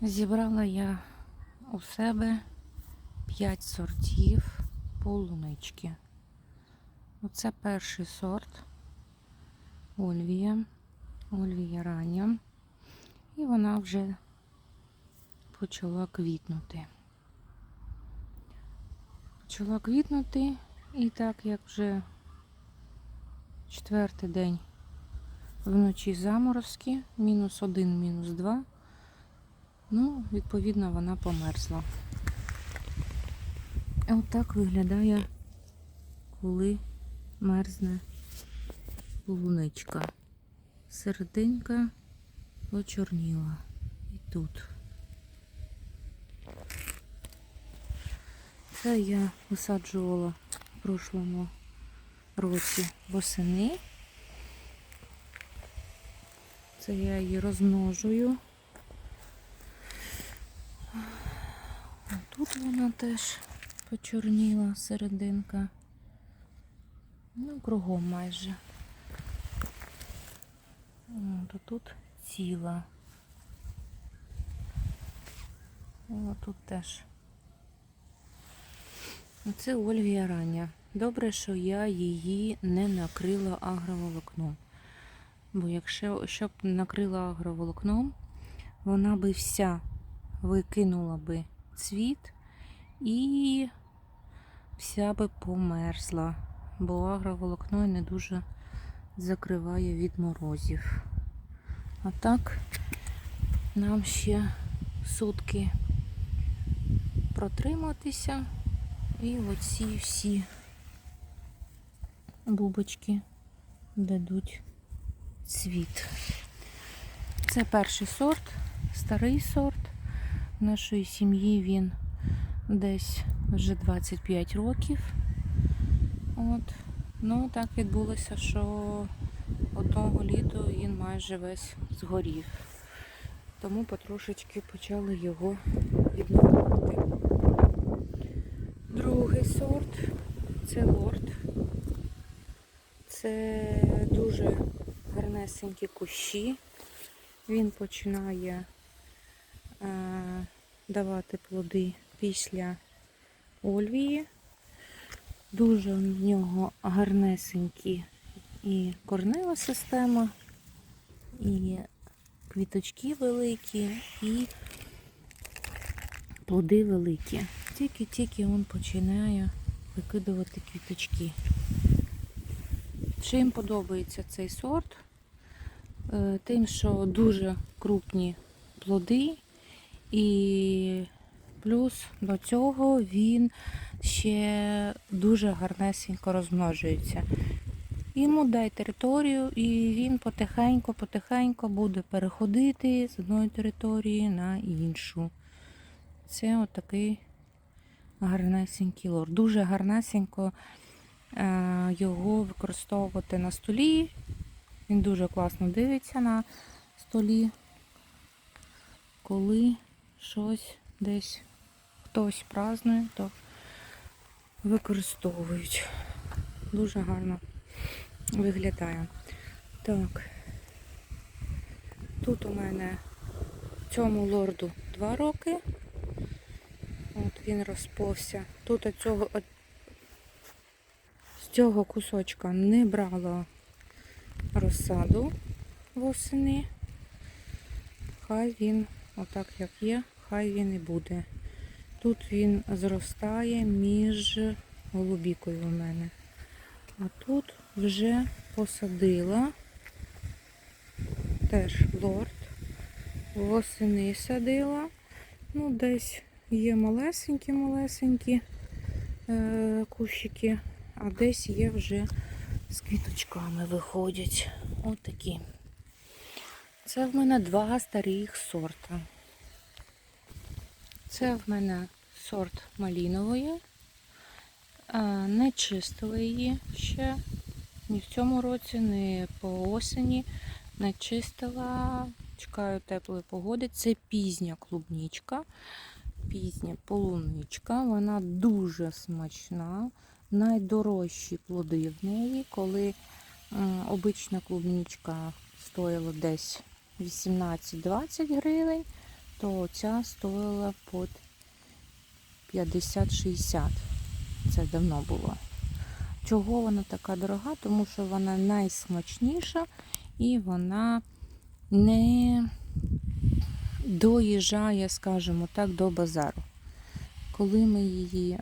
Зібрала я у себе 5 сортів полунички. Оце перший сорт Ольвія. Ольвія рання. І вона вже почала квітнути. Почала квітнути, і так як вже четвертий день вночі заморозки, мінус один, мінус два. Ну, відповідно, вона померзла. Отак виглядає, коли мерзне полуничка. Серединка почорніла. І тут. Це я висаджувала в прошлому році восени. Це я її розмножую. А Тут вона теж почорніла серединка. Ну, кругом майже. От, тут ціла. О, тут теж. Це Ольвія рання. Добре, що я її не накрила агроволокном. Бо якщо щоб накрила агроволокном, вона би вся викинула би цвіт і вся би померзла, бо агроволокно не дуже закриває від морозів. А так нам ще сутки протриматися і оці всі бубочки дадуть цвіт. Це перший сорт, старий сорт. Нашої сім'ї він десь вже 25 років. От. Ну, так відбулося, що одного літу він майже весь згорів. Тому потрошечки почали його відновлювати. Другий сорт це лорд. Це дуже гарнесенькі кущі. Він починає давати плоди після Ольвії. Дуже в нього гарнесенькі і корнева система, і квіточки великі, і плоди великі. Тільки-тільки він починає викидувати квіточки. Чим подобається цей сорт? Е, Тим, що дуже крупні плоди, і плюс до цього він ще дуже гарнесенько розмножується. Йому дай територію, і він потихеньку-потихеньку буде переходити з одної території на іншу. Це отакий гарнесенький лор. Дуже гарнесенько е, його використовувати на столі. Він дуже класно дивиться на столі, коли щось десь хтось празднує, то використовують. Дуже гарно виглядає. Так. Тут у мене цьому лорду 2 роки. От він розповся. Тут цього, от, з цього кусочка не брала розсаду восени. Хай він, отак як є, хай він і буде. Тут він зростає між голубікою у мене. А тут вже посадила теж лорд. Восени садила. Ну, десь є малесенькі-малесенькі е, кущики, а десь є вже з квіточками виходять. Отакі. Це в мене два старих сорта. Це в мене сорт малінової. Не чистила її ще ні в цьому році, ні по осені. Не чистила. Чекаю теплої погоди. Це пізня клубнічка, пізня полуничка. Вона дуже смачна. Найдорожчі плоди в неї, коли обична клубнічка стоїла десь 18-20 гривень, то ця стоїла під 50-60. Це давно було. Чого вона така дорога? Тому що вона найсмачніша і вона не доїжджає, скажімо так, до базару. Коли ми її е,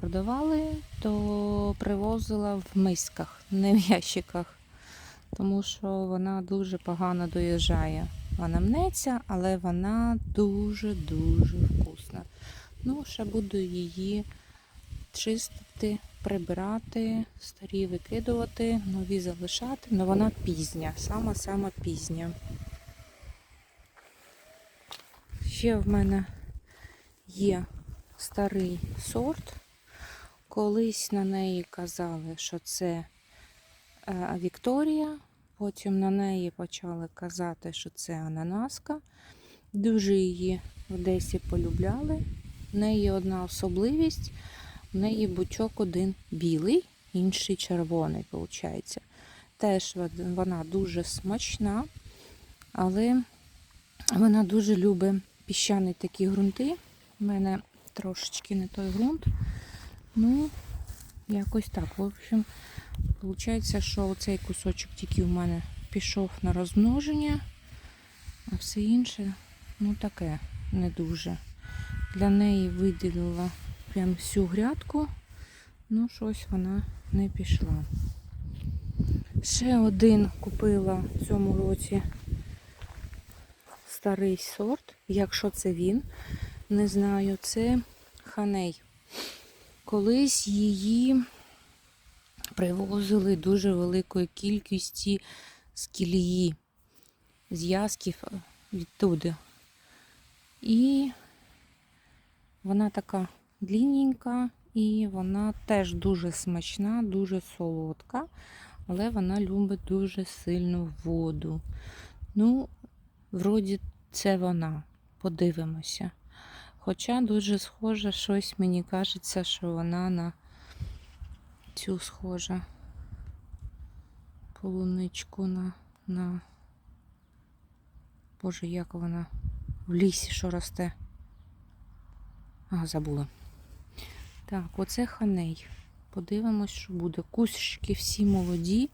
продавали, то привозила в мисках, не в ящиках, тому що вона дуже погано доїжджає. Вона мнеться, але вона дуже-дуже вкусна. Ну, ще буду її чистити, прибирати, старі викидувати, нові залишати, але вона пізня, сама-сама пізня. Ще в мене є старий сорт. Колись на неї казали, що це Вікторія. Потім на неї почали казати, що це ананаска. Дуже її в Одесі полюбляли. В неї одна особливість. В неї бучок один білий, інший червоний, виходить. Теж вона дуже смачна, але вона дуже любить піщані такі ґрунти. У мене трошечки не той ґрунт. Ну, якось так. В общем, виходить, що оцей кусочок тільки в мене пішов на розмноження, а все інше, ну таке, не дуже. Для неї виділила прям всю грядку, ну щось вона не пішла. Ще один купила в цьому році старий сорт, якщо це він, не знаю, це ханей. Колись її привозили дуже великої кількості з кілії, з ясків відтуди. І вона така длінненька, і вона теж дуже смачна, дуже солодка, але вона любить дуже сильну воду. Ну, вроді, це вона. Подивимося. Хоча дуже схожа щось, мені кажеться, що вона на цю схожа полуничку на, на... Боже, як вона в лісі що росте. А, забула. Так, оце ханей. Подивимось, що буде. Кущики всі молоді.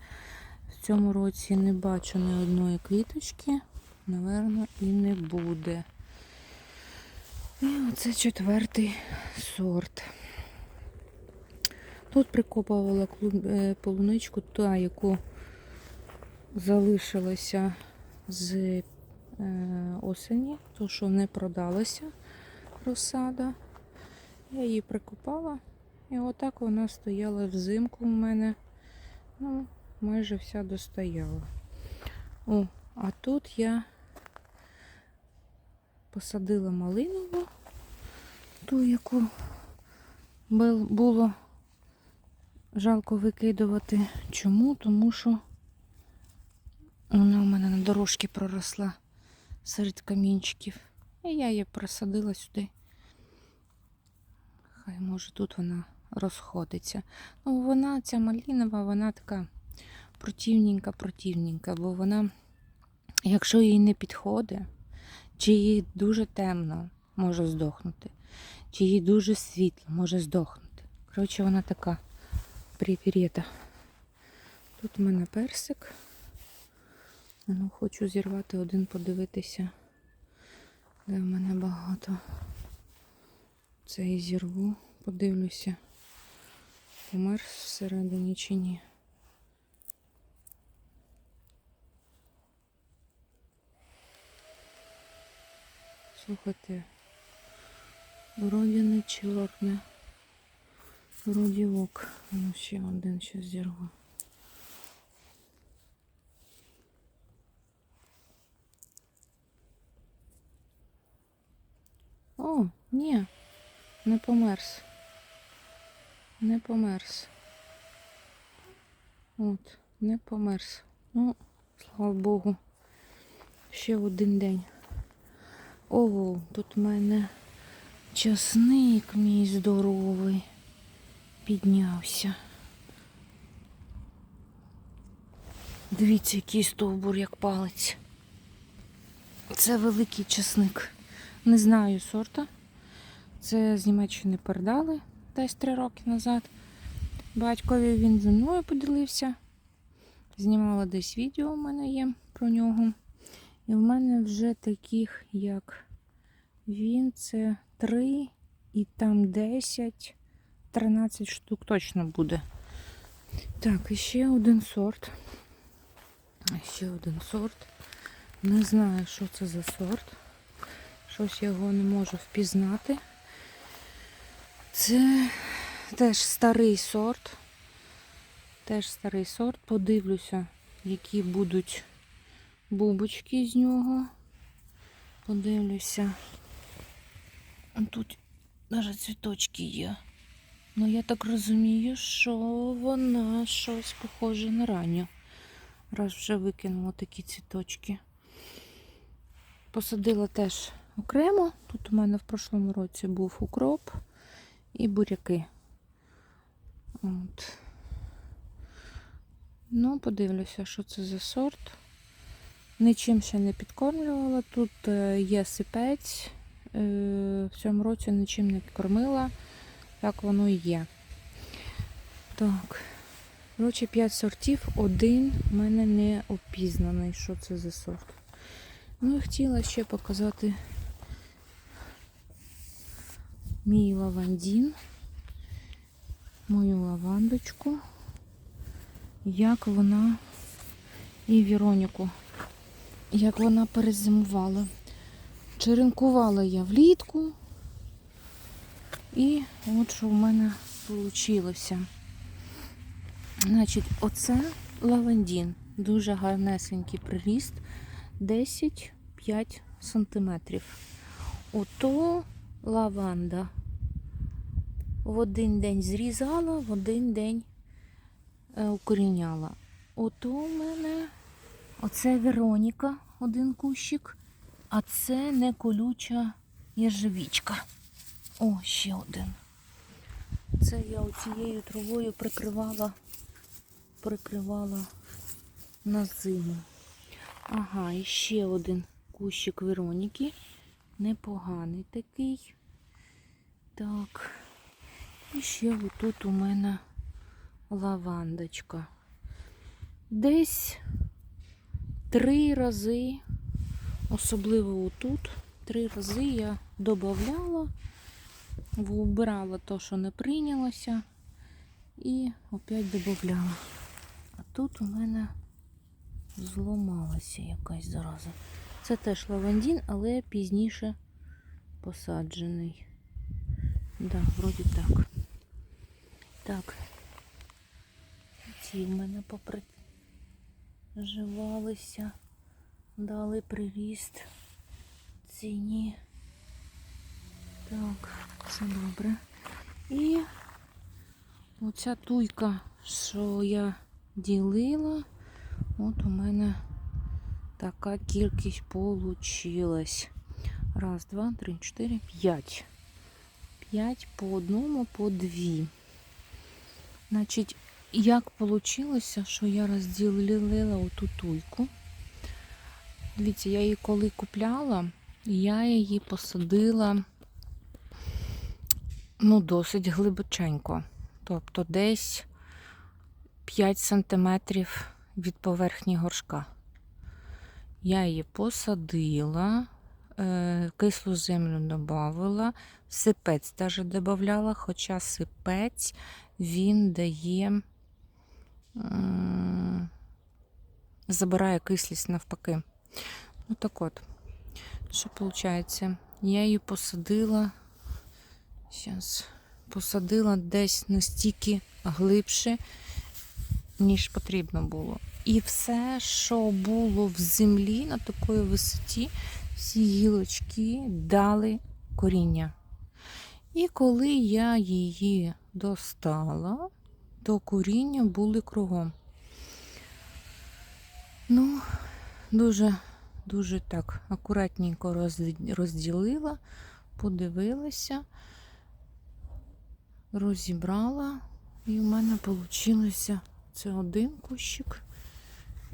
В цьому році не бачу ні одної квіточки. Наверно, і не буде. І оце четвертий сорт. Тут прикопувала е, полуничку, та, яку залишилася з е, осені, то що не продалася розсада. Я її прикопала і отак вона стояла взимку у мене. Ну, майже вся достояла. О, а тут я посадила малинову, ту, яку було жалко викидувати. Чому? Тому що вона у мене на дорожці проросла серед камінчиків. І я її просадила сюди. Хай може тут вона розходиться. Ну, вона, ця малінова, вона така противненька, противненька, бо вона, якщо їй не підходить, чи їй дуже темно, може здохнути, чи їй дуже світло, може здохнути. Коротше, вона така припірєта. Тут у мене персик. Ну, Хочу зірвати один, подивитися, де в мене багато. Це і зірву, подивлюся, помер всередині чи ні. Слухайте, вроді не чорне, вроді ок. Ну ще один ще зірву. О, ні, не померз. Не померз. От, не померз. Ну, слава Богу. Ще один день. Ого, тут в мене часник мій здоровий піднявся. Дивіться, який стовбур, як палець. Це великий часник. Не знаю сорта. Це з Німеччини передали десь три роки назад. Батькові він зі мною поділився. Знімала десь відео у мене є про нього. І в мене вже таких, як він, це 3 і там 10, 13 штук точно буде. Так, і ще один сорт. Ще один сорт. Не знаю, що це за сорт. Щось його не можу впізнати. Це теж старий сорт. Теж старий сорт. Подивлюся, які будуть бубочки з нього. Подивлюся. Тут навіть цвіточки є. Ну, я так розумію, що вона щось похоже на ранню. Раз вже викинула такі цвіточки. Посадила теж окремо. Тут у мене в прошлому році був укроп і буряки. От. Ну, подивлюся, що це за сорт. Нічим ще не підкормлювала. Тут е, є сипець. Е, В цьому році нічим не підкормила. Так воно і є. Так. Коротше, 5 сортів, один в мене не опізнаний, що це за сорт. Ну і хотіла ще показати мій лавандін, мою лавандочку, як вона і Віроніку, як вона перезимувала. Черенкувала я влітку, і от що в мене вийшло. Значить, оце лавандін. Дуже гарнесенький приріст. 10-5 сантиметрів. Ото лаванда. В один день зрізала, в один день е, укоріняла. Ото у мене оце Вероніка, один кущик, а це не колюча єжевічка. О, ще один. Це я оцією травою прикривала, прикривала на зиму. Ага, і ще один кущик Вероніки. Непоганий такий. Так. І ще отут у мене лавандочка. Десь три рази, особливо отут, три рази я додавала, вибирала то, що не прийнялося, і опять додавала. А тут у мене зламалася якась зараза. Це теж лавандін, але пізніше посаджений. Да, вроді так. Так. Ці в мене поприживалися, дали приріст. Ціні. Так, це добре. І оця туйка, що я ділила, от у мене така кількість получилась. Раз, два, три, чотири, п'ять. П'ять по одному, по дві. Значить, як вийшло, що я розділила оту туйку. Дивіться, я її коли купляла, я її посадила ну, досить глибоченько. Тобто десь 5 сантиметрів від поверхні горшка. Я її посадила, е, кислу землю додавала, сипець теж додавала, хоча сипець він дає, забирає кислість навпаки. Ну так от, що виходить? Я її посадила, зараз, посадила десь настільки глибше, ніж потрібно було. І все, що було в землі на такої висоті, всі гілочки дали коріння. І коли я її достала, то коріння були кругом. Ну, дуже, дуже так акуратненько розділила, подивилася, розібрала, і в мене вийшло це один кущик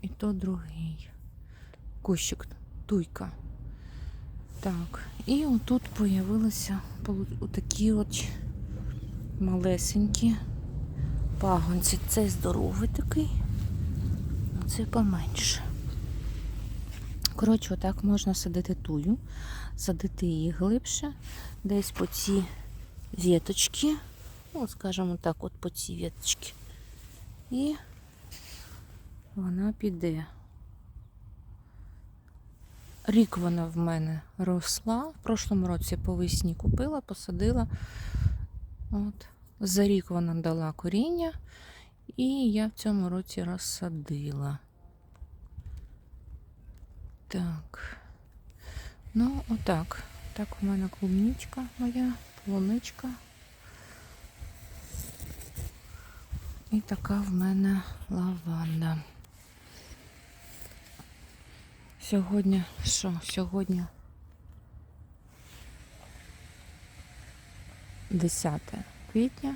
і то другий. Кущик, туйка. Так, і отут появилися полу- такі от малесенькі пагонці. Цей здоровий такий, а цей поменше. Коротше, отак можна садити тую, садити її глибше, десь по ці віточки, ну, скажімо так, от по ці віточки. І вона піде. Рік вона в мене росла. В прошлому році по весні купила, посадила. От. За рік вона дала коріння, і я в цьому році розсадила. Так. Ну, отак. Так у мене клубничка моя, полуничка. І така в мене лаванда. Сьогодні що? Сьогодні 10 квітня.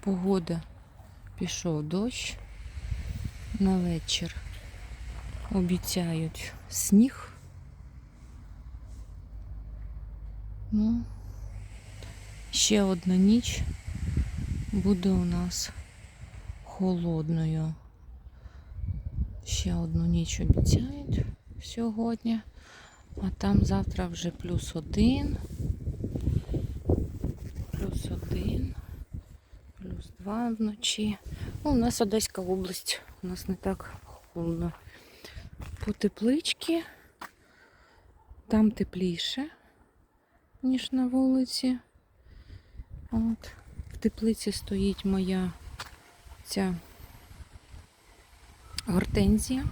Погода пішов дощ. На вечір обіцяють сніг. Ну, ще одна ніч буде у нас холодною. Ще одну ніч обіцяють сьогодні, а там завтра вже плюс один, плюс один, плюс два вночі. Ну, у нас Одеська область, у нас не так холодно. По тепличці, там тепліше, ніж на вулиці. От. В теплиці стоїть моя ця гортензія,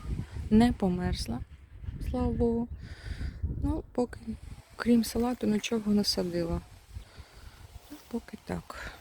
не померзла, слава Богу. Ну, поки, крім салату, нічого не садила. Ну, поки так.